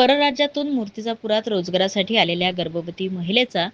परराज्यातून मूर्तिजापुरात रोजगारासाठी आलेल्या गर्भवती महिलेचा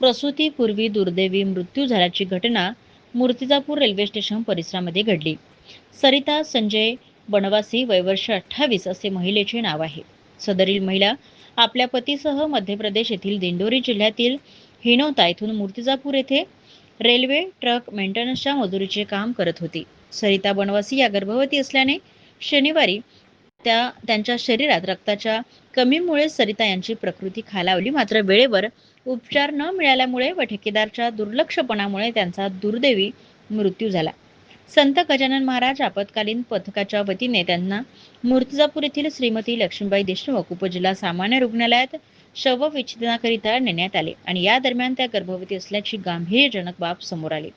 प्रसूतीपूर्वी दुर्दैवी मृत्यू झाल्याची घटना मूर्तिजापूर रेल्वे स्टेशन परिसरामध्ये घडली. सरिता संजय बनवासी वयवर्ष अठ्ठावीस असे महिलेचे नाव आहे. सदरील महिला आपल्या पतीसह मध्य प्रदेश येथील दिंडोरी जिल्ह्यातील हिनोता येथून मूर्तिजापूर येथे रेल्वे ट्रक मेंटेनन्सच्या मजुरीचे काम करत होती. सरिता बनवासी या गर्भवती असल्याने शनिवारी त्या त्यांच्या शरीरात रक्ताच्या कमीमुळे सरिता यांची प्रकृती खालावली. मात्र वेळेवर उपचार न मिळाल्यामुळे व ठेकेदारच्या दुर्लक्षपणामुळे त्यांचा दुर्दैवी मृत्यू झाला. संत गजानन महाराज आपत्कालीन पथकाच्या वतीने त्यांना मूर्तिजापूर येथील श्रीमती लक्ष्मीबाई देशमुख उपजिल्हा सामान्य रुग्णालयात शवविच्छेदनाकरिता नेण्यात आले आणि या दरम्यान त्या गर्भवती असल्याची गांभीर्यजनक बाब समोर आली.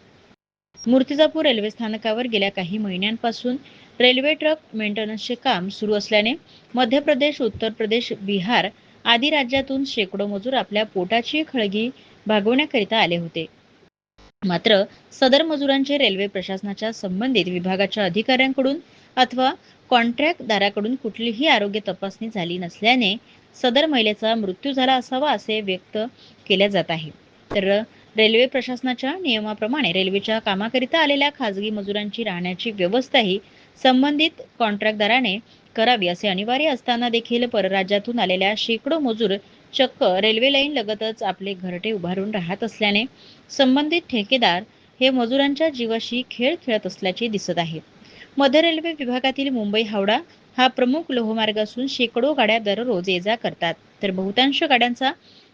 मूर्तिजापूर रेल्वे स्थानकावर गेल्या काही महिन्यांपासून रेल्वे ट्रक मेंटेनन्सचे काम सुरू असल्याने मध्य प्रदेश उत्तर प्रदेश बिहार आदी राज्यातून शेकडो मजूर आपल्या पोटाची खळगी भागवण्याकरिता आले होते. मात्र सदर मजुरांचे रेल्वे प्रशासनाच्या संबंधित विभागाच्या अधिकाऱ्यांकडून अथवा कॉन्ट्रॅक्टदाराकडून कुठलीही आरोग्य तपासणी झाली नसल्याने सदर महिलेचा मृत्यू झाला असावा असे व्यक्त केल्या जात आहे. तर रेल्वे प्रशासनाच्या नियमाप्रमाणे रेल्वेच्या कामाकरिता आलेल्या खाजगी मजुरांची राहण्याची व्यवस्थाही संबंधित कॉन्ट्रॅक्टदाराने करावी असे अनिवार्य असताना देखील परराज्यातून आलेल्या शेकडो मजूर चक्क रेल्वे लाईन लगतच आपले घरटे उभारून राहत असल्याने संबंधित ठेकेदार हे मजुरांच्या जीवाशी खेळ खेळत असल्याचे दिसत आहे. मध्य रेल्वे विभागातील मुंबई हावडा हा प्रमुख लोहमार्ग असून शेकडो गाड्या दररोज ये जा करतात. तर बहुतांश गाड्यांचा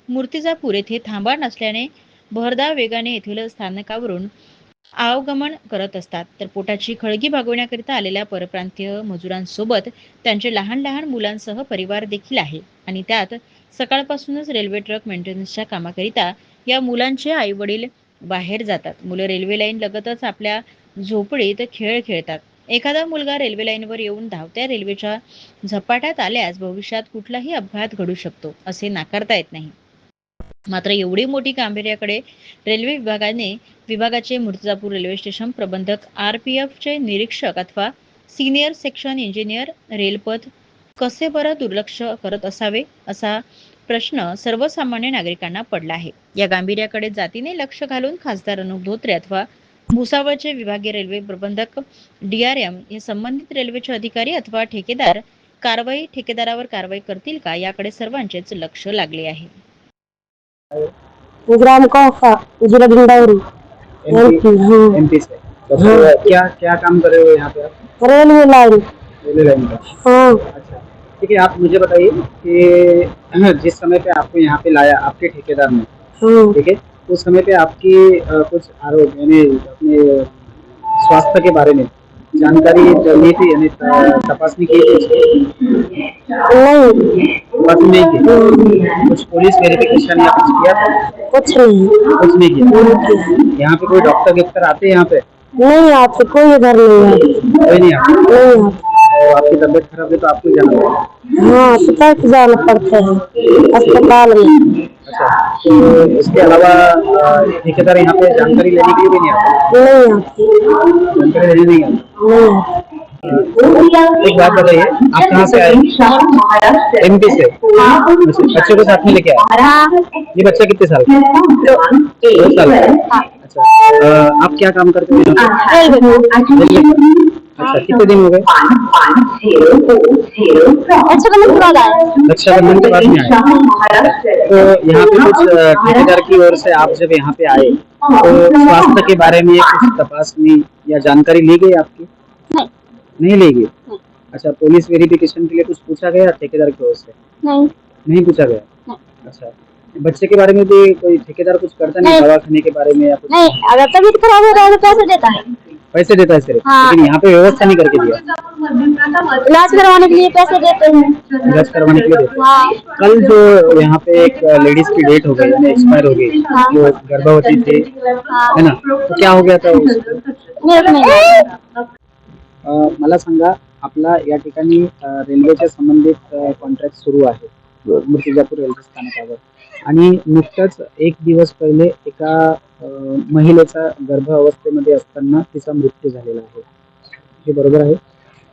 मूर्तिजापूर येथे थांबा नसल्याने भरधाव वेगाने येथील स्थानकावरून आवगमन करत असतात. तर पोटाची खळगी भागवण्याकरिता आलेल्या परप्रांतीय मजुरांसोबत त्यांचे लहान लहान मुलांसह परिवार देखील आहे. आणि त्यात सकाळपासूनच रेल्वे ट्रक मेंटेनन्सच्या कामाकरिता या मुलांचे आई वडील बाहेर जातात. मुलं रेल्वे लाईन लगतच आपल्या झोपडीत खेळ खेळतात. एखादा मुलगा रेल्वे लाईनवर येऊन धावत्या रेल्वेच्या झपाट्यात आल्यास भविष्यात कुठलाही अपघात घडू शकतो असे नाकारता येत नाही. मात्र एवढी मोठी गांभीर्याकडे रेल्वे विभागाने विभागाचे मूर्तिजापूर रेल्वे स्टेशन प्रबंधक आर पी एफचे निरीक्षक अथवा सिनियर सेक्शन इंजिनियर रेलपथ कसे बरं दुर्लक्ष करत असावे असा प्रश्न सर्वसामान्य नागरिकांना पडला आहे. या गांभीर्याकडे जातीने लक्ष घालून खासदार अनुप धोत्रे अथवा भुसावळचे विभागीय रेल्वे प्रबंधक डीआरएम हे संबंधित रेल्वेचे अधिकारी अथवा ठेकेदार कारवाई ठेकेदारावर कारवाई करतील का याकडे सर्वांचेच लक्ष लागले आहे. ग्राम कौफा जिला भिंडावरी एमपी हाँ। एमपी से। तो फिर क्या क्या काम कर रहे हो यहाँ पे आप? Railway line. रेलवे लाइन का। हाँ। अच्छा। ठीक है आप मुझे बताइए कि जिस समय पे आपको यहाँ पे लाया आपके ठेकेदार ने। हाँ। ठीक है? उस समय पे आपकी कुछ आरोप यानी अपने स्वास्थ्य के बारे में जानकारी ली थी यानी तपासनी की नहीं। तपासनी नहीं की। कुछ पुलिस वेरिफिकेशन या कुछ किया था? कुछ नहीं। कुछ नहीं किया। यहाँ पे कोई डॉक्टर गिफ्टर आते हैं यहाँ पे? नहीं आते कोई इधर नहीं आते कोई नहीं आता? नहीं आते। तो आपकी तबीयत खराब है तो आपको जाना पड़ेगा? हाँ शिकायत जाना पड़ते हैं। अस्पताल में। अच्छा तो इसके अलावा ठेकेदार यहाँ पे जानकारी लेने के लिए भी नहीं आता? नहीं आते। जानकारी लेने नहीं आता? नहीं आते। एक बात बताइए आप कहाँ से आए? एमपी से। अच्छा, बच्चे को साथ में लेके आए? ये बच्चा कितने साल का दो साल है? अच्छा आप क्या काम करते हैं? पे? रेलवे में? अच्छा कितने दिन हो गए? अच्छा कम बाद आए। रक्षाबंधन के बाद में आए। तो यहाँ पे कुछ ठेकेदार की ओर से आप जब यहाँ पे आए तो स्वास्थ्य के बारे में कुछ तपासनी या जानकारी ली गई आपकी? नहीं नहीं ली गई अच्छा पुलिस वेरिफिकेशन के लिए कुछ पूछा गया ठेकेदार की ओर से? नहीं। नहीं पूछा गया? अच्छा बच्चे के बारे में भी कोई ठेकेदार कुछ करता नहीं। दवा खाने के बारे में या कुछ? नहीं अगर तबीयत खराब होता है तो पैसे देता है। पैसे देता है सिर्फ़? हाँ। लेकिन यहाँ पे व्यवस्था नहीं करके दिया। इलाज करवाने के लिए पैसे देते हैं। इलाज करवाने के लिए? देते हैं। हाँ कल जो यहाँ पे एक लेडीज़ की डेट हो गई एक्सपायर हो गई हाँ। जो गर्भवती थी हाँ है ना? तो क्या हो गया था मला सांगा आपला या ठिकाणी रेल्वेच्या संबंधित कॉन्ट्रॅक्ट सुरू आहे. मूर्तिजापूर रेल्वे स्थानकावर. आणि नुकताच एक दिवस पहिले एका महिलेचा गर्भ अवस्थेमध्ये असताना तिचा मृत्यू झालेला आहे. हे बरोबर आहे?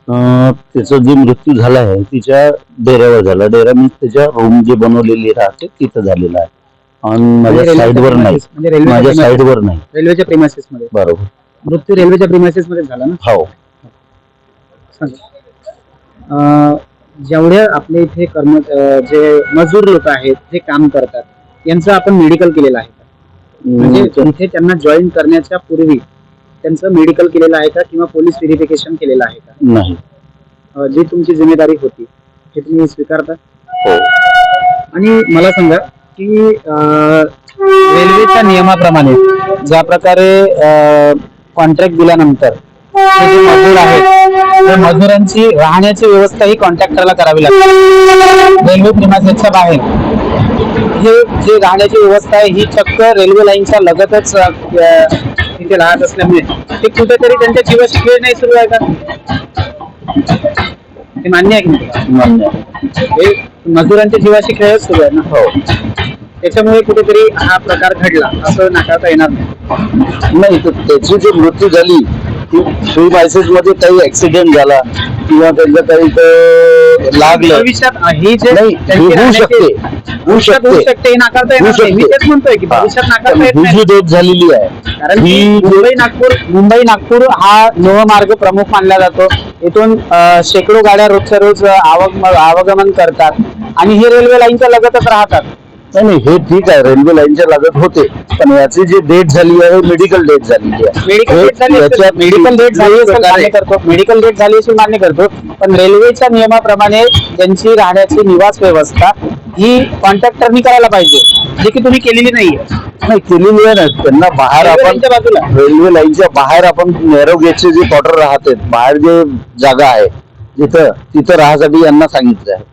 त्याचा जो मृत्यू झाला आहे तिच्या डेऱ्यावर झाला. डेरा मीन्स त्याच्या रूम जी बनवलेली राहते तिथं झालेला आहे. आणि माझ्या म्हणजे साईडवर नाही. म्हणजे माझ्या साईडवर नाही. रेल्वेच्या प्रेमासेस मध्ये. बरोबर. मृत्यू रेल्वेच्या प्रेमासेस मध्ये झाला ना? हो. सांगा. जेवढे आपले इथे कर्म जे मजूर लोक आहेत जे काम करतात यांचं आपण मेडिकल केलेलं आहे का? म्हणजे इथे त्यांना जॉईन करण्याच्या पूर्वी त्यांचं मेडिकल केलेलं आहे का किंवा पोलीस व्हेरिफिकेशन केलेलं आहे का नाही जी तुमची जिम्मेदारी होती हे तुम्ही स्वीकारता हो आणि मला सांगा की रेल्वेच्या नियमाप्रमाणे ज्या प्रकारे कॉन्ट्रॅक्ट दिल्यानंतर हे जे मजूर आहेत त्या मजुरांची राहण्याची व्यवस्था ही कॉन्ट्रॅक्टरला करावी लागते. रेल्वे प्रिमासेसच्या बाहेर. हे जे राहण्याची व्यवस्था आहे ही चक्क रेल्वे लाईनच्या लगतच तिथे राहत असल्यामुळे ते कुठेतरी त्यांच्या जीवाशी खेळ नाही सुरू आहे का? ते मान्य आहे की नाही. हे मजुरांच्या जीवाशी खेळच सुरू आहे ना? हो. त्याच्यामुळे कुठेतरी हा प्रकार घडला असं नाकारता येणार नाही. नाही तर त्याची जी मृत्यू झाली फ्री मायसेस मध्ये काही ऍक्सिडेंट झाला किंवा त्यांचं काही लागलं. भविष्यात ही जे नाही त्यांची होऊ राहण्याची- शकते. होऊ भविष्यात होऊ शकते. शकते. हे नाकारता होऊ येणार नाही. मी शकते. तेच म्हणतोय की भविष्यात नाकारता येत ही नाही डेथ झालेली आहे कारण की ही मुंबई नागपूर मुंबई नागपूर हा लोहमार्ग प्रमुख मानला जातो. इथून अं, शेकडो गाड्या रोजच्या रोज आवग आवागमन करतात. आणि हे रेल्वे लाईनच्या लगतच राहतात. नाही नाही हे ठीक आहे रेल्वे लाईनच्या लागत होते पण याची जी डेट झाली आहे मेडिकल डेट झालेली आहे. मेडिकल हे डेट झाली याच्यात मेडिकल डेट झाली असेल प्रकारे- मान्य करतो. मेडिकल डेट झाली असेल मान्य करतो. पण रेल्वेच्या नियमाप्रमाणे त्यांची राहण्याची निवास व्यवस्था ही कॉन्ट्रॅक्टरनी करायला पाहिजे जे की तुम्ही केलेली नाहीये. नाही केलेली आहे ना त्यांना बाहेर रेल्वे आपण लाईनच्या बाजूला. रेल्वे लाईनच्या बाहेर आपण नॅरो गेटचे जे क्वार्टर राहते बाहेर जे जागा आहे जिथं तिथं राहण्यासाठी यांना सांगितलं आहे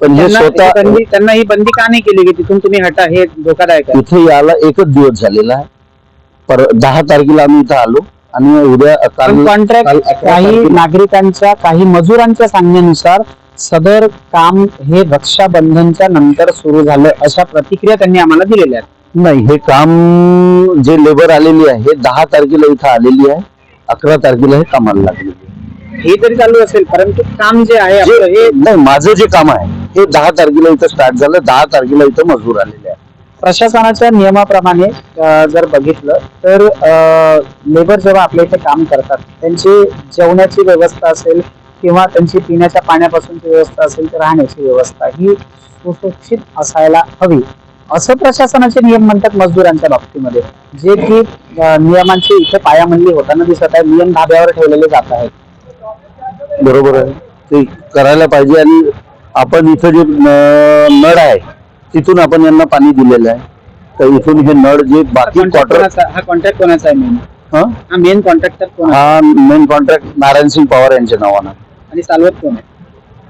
पण हे त्यांना स्वतः त्यांनी- त्यांना ही बंदी का नाही केली की तिथून तुम्ही हटा? हे धोकादायक आहे. इथे याला एकच दिवस झालेला आहे. पर दहा तारखेला आम्ही इथं आलो. आणि उद्या काल कॉन्ट्रॅक्ट अकरा काही तारखेला- नागरिकांच्या काही मजुरांच्या सांगण्यानुसार सदर काम हे रक्षाबंधनच्या नंतर सुरू झालं अशा प्रतिक्रिया त्यांनी आम्हाला दिलेल्या आहेत. नाही हे काम जे लेबर आलेली आहे हे दहा तारखेला इथं आलेली आहे. अकरा तारखेला हे कामाला लागलेली आहे. हे तरी चालू असेल परंतु काम जे आहे आपलं हे जे- नाही माझं जे काम आहे हे दहा तारखेला इथं स्टार्ट झालं दहा तारखेला इथं मजूर आलेले आहे प्रशासनाच्या नियमाप्रमाणे जर बघितलं तर लेबर जेव्हा आपल्या इथे काम करतात त्यांची जेवणाची व्यवस्था असेल किंवा त्यांची पिण्याच्या पाण्यापासूनची व्यवस्था असेल तर राहण्याची व्यवस्था ही सुशिक्षित असायला हवी. असं प्रशासनाचे नियम म्हणतात मजदूरांच्या बाबतीमध्ये जे की नियमांची इथे पायामल्ली होताना दिसत आहे नियम धाब्यावर ठेवलेले जात आहेत. बरोबर आहे. ते करायला पाहिजे आणि आपण इथं जे नळ आहे तिथून आपण यांना पाणी दिलेलं आहे. तर इथून हे नळ जे बाकी क्वार्टर हा कॉन्ट्रॅक्ट कोणाचा आहे मेन हा? मेन कॉन्ट्रॅक्टर हा मेन कॉन्ट्रॅक्ट नारायण सिंग पवार यांच्या नावानं. आणि चालवत कोण आहे?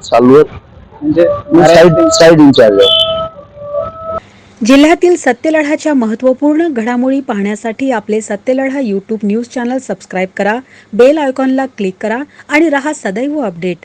चालवत म्हणजे साईड साईड इन्चार्ज आहे. जिल्ह्यातील सत्यलढाच्या महत्त्वपूर्ण घडामोडी पाहण्यासाठी आपले Satyaladha YouTube news channel subscribe करा बेल आयकॉनला क्लिक करा आणि रहा सदैव अपडेट